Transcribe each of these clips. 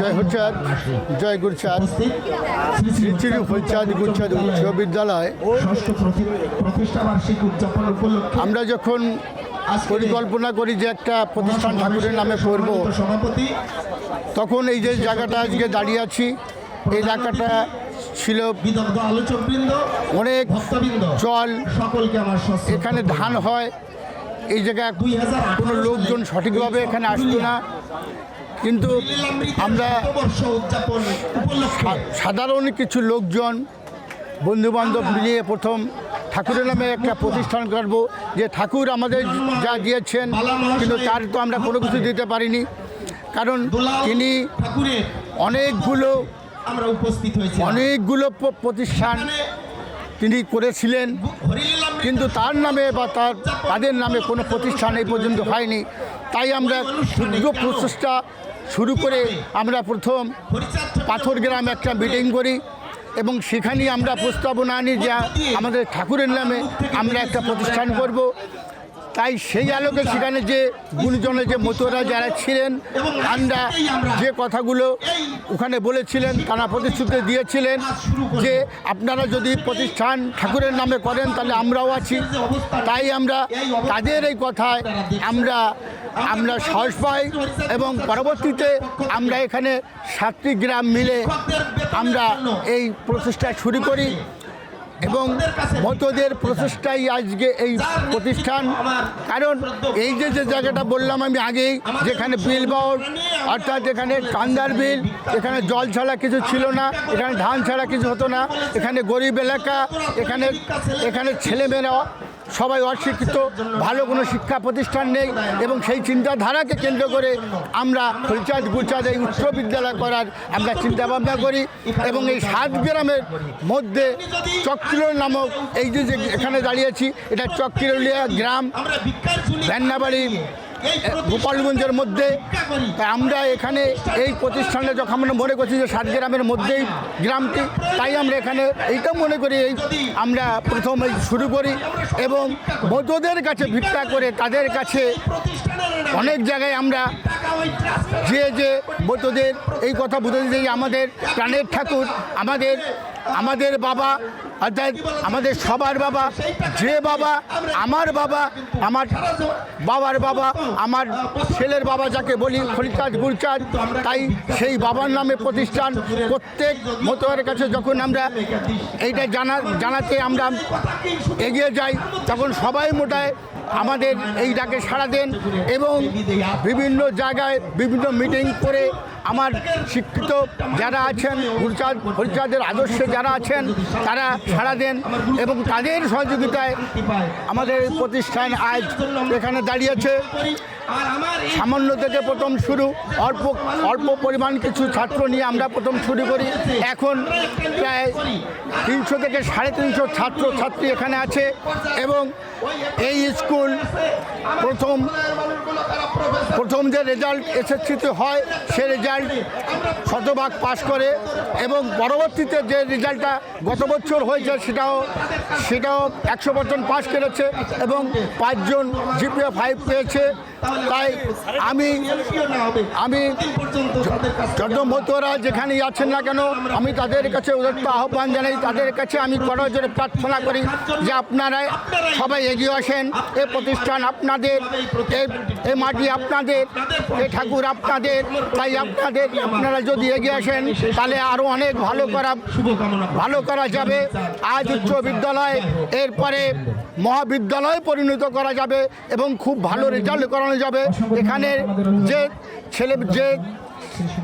জয় হরচাঁদ জয় গুরচাঁদ। শ্রী হরচাঁদ গুরচাঁদ উচ্চ বিদ্যালয় আমরা যখন পরিকল্পনা করি যে একটা প্রতিষ্ঠান ঠাকুরের নামে করব তখন এই যে জায়গাটা আজকে দাঁড়িয়ে আছি এই জায়গাটা ছিল অনেক জল এখানে ধান হয় এই জায়গায় কোনো লোকজন সঠিকভাবে এখানে আসতো না। কিন্তু আমরা সাধারণ কিছু লোকজন বন্ধুবান্ধব মিলিয়ে প্রথম ঠাকুরের নামে একটা প্রতিষ্ঠান করব যে ঠাকুর আমাদের যা দিয়েছেন কিন্তু তার তো আমরা কোনো কিছু দিতে পারিনি। কারণ তিনি অনেকগুলো আমরা উপস্থিত হয়েছি অনেকগুলো প্রতিষ্ঠান তিনি করেছিলেন। কিন্তু তার নামে বা তার, তাদের নামে কোনো প্রতিষ্ঠান এই পর্যন্ত হয়নি। তাই আমরা ক্ষুদ্র প্রচেষ্টা শুরু করে আমরা প্রথম পাথর গ্রামে একটা মিটিং করি এবং সেখানেই আমরা প্রস্তাবনা আনি যে আমাদের ঠাকুরের নামে আমরা একটা প্রতিষ্ঠান করব। তাই সেই আলোকে সেখানে যে গুণজনের যে মতোরা যারা ছিলেন, আমরা যে কথাগুলো ওখানে বলেছিলেন তারা প্রতিশ্রুতি দিয়েছিলেন যে আপনারা যদি প্রতিষ্ঠান ঠাকুরের নামে করেন, তাহলে আমরাও আছি। তাই আমরা তাদের এই কথায় আমরা আমরা সাহস পাই এবং পরবর্তীতে আমরা এখানে সাতটি গ্রাম মিলে আমরা এই প্রচেষ্টা শুরু করি। এবং মতদের প্রচেষ্টাই আজকে এই প্রতিষ্ঠান। কারণ এই যে যে জায়গাটা বললাম আমি আগেই যেখানে বিল বাউট অর্থাৎ এখানে কান্দার বিল এখানে জল ছাড়া কিছু ছিল না এখানে ধান ছাড়া কিছু হতো না এখানে গরিব এলাকা এখানে এখানে ছেলেমেয়েরা সবাই অশিক্ষিত ভালো কোনো শিক্ষা প্রতিষ্ঠান নেই এবং সেই চিন্তাধারাকে কেন্দ্র করে আমরা হরিচাঁদ গুচাঁদ এই উচ্চ বিদ্যালয় করার আমরা চিন্তাভাবনা করি এবং এই সাত গ্রামের মধ্যে চক্রিল নামক এই যে এখানে দাঁড়িয়েছি এটা চক্রিলিয়া গ্রাম ভ্যান্নাবাড়ি গোপালগঞ্জের মধ্যে তাই আমরা এখানে এই প্রতিষ্ঠানে যখন আমরা মনে করছি যে সাত গ্রামের মধ্যেই গ্রামটি, তাই আমরা এখানে এইটা মনে করি এই আমরা প্রথমে শুরু করি এবং বৌদ্ধদের কাছে ভিক্ষা করে তাদের কাছে অনেক জায়গায় আমরা যে যে মতদের এই কথা বুঝতে যে আমাদের প্রাণের ঠাকুর, আমাদের আমাদের বাবা, অর্থাৎ আমাদের সবার বাবা, যে বাবা, আমার বাবা, আমার বাবার বাবা, আমার ছেলের বাবা যাকে বলি খলিচাঁদ গুলচাঁদ তাই সেই বাবার নামে প্রতিষ্ঠান। প্রত্যেক মতোয়ারের কাছে যখন আমরা এইটা জানা জানাতে আমরা এগিয়ে যাই, তখন সবাই মোটায় আমাদের এই ডাকে সাড়া দেন এবং বিভিন্ন জায়গায় বিভিন্ন মিটিং করে আমার শিক্ষিত যারা আছেন হরিচাঁদ হরিচাঁদের আদর্শে যারা আছেন, তারা সাড়া দেন এবং তাদের সহযোগিতায় আমাদের প্রতিষ্ঠান আজ এখানে দাঁড়িয়েছে সামান্য থেকে প্রথম শুরু। অল্প অল্প পরিমাণ কিছু ছাত্র নিয়ে আমরা প্রথম শুরু করি। এখন প্রায় তিনশো থেকে সাড়ে তিনশো ছাত্র, ছাত্রী এখানে আছে এবং এই স্কুল প্রথম প্রথম যে রেজাল্ট এসএসসিতে হয়, সে রেজাল্ট শতভাগ পাশ করে এবং পরবর্তীতে যে রেজাল্টটা গত বছর হয়েছে, সেটাও সেটাও একশো পার্সেন্ট পাশ করেছে এবং পাঁচজন জিপিএ ফাইভ পেয়েছে। তাই আমি আমি যত যেখানেই আছেন না কেন আমি তাদের কাছে উদত্ত আহ্বান জানাই তাদের কাছে আমি করজোরে প্রার্থনা করি যে আপনারা সবাই এগিয়ে আসেন এ প্রতিষ্ঠান আপনাদের এ- এ মাটি আপনাদের এ ঠাকুর আপনাদের তাই আপনাদের আপনারা যদি এগিয়ে আসেন তাহলে আরও অনেক ভালো করা ভালো করা যাবে। আজ উচ্চ বিদ্যালয় এরপরে মহাবিদ্যালয়ে পরিণত করা যাবে এবং খুব ভালো রেজাল্ট করানো যাবে। এখানে যে ছেলে যে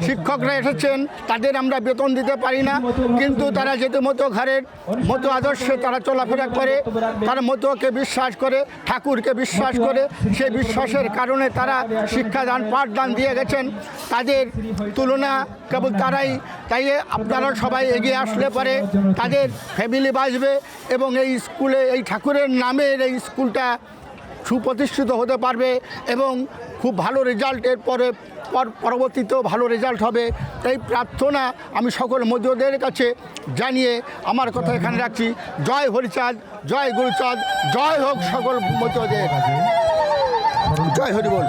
শিক্ষকরা এসেছেন তাদের আমরা বেতন দিতে পারি না। কিন্তু তারা যেহেতু মতো ঘরের মতো আদর্শে তারা চলাফেরা করে তার মতোকে বিশ্বাস করে ঠাকুরকে বিশ্বাস করে সেই বিশ্বাসের কারণে তারা শিক্ষাদান পাঠদান দিয়ে গেছেন। তাদের তুলনা কেবল তারাই তাই আপনারা সবাই এগিয়ে আসলে পরে তাদের ফ্যামিলি বাঁচবে এবং এই স্কুলে এই ঠাকুরের নামের এই স্কুলটা সুপ্রতিষ্ঠিত হতে পারবে এবং খুব ভালো রেজাল্টের পরে পর পরবর্তীতেও ভালো রেজাল্ট হবে। তাই প্রার্থনা আমি সকল মধ্যদের কাছে জানিয়ে আমার কথা এখানে রাখছি। জয় হরিচাঁদ, জয় গুরুচাঁদ, জয় হোক সকল মধ্যদের জয় হরি বল।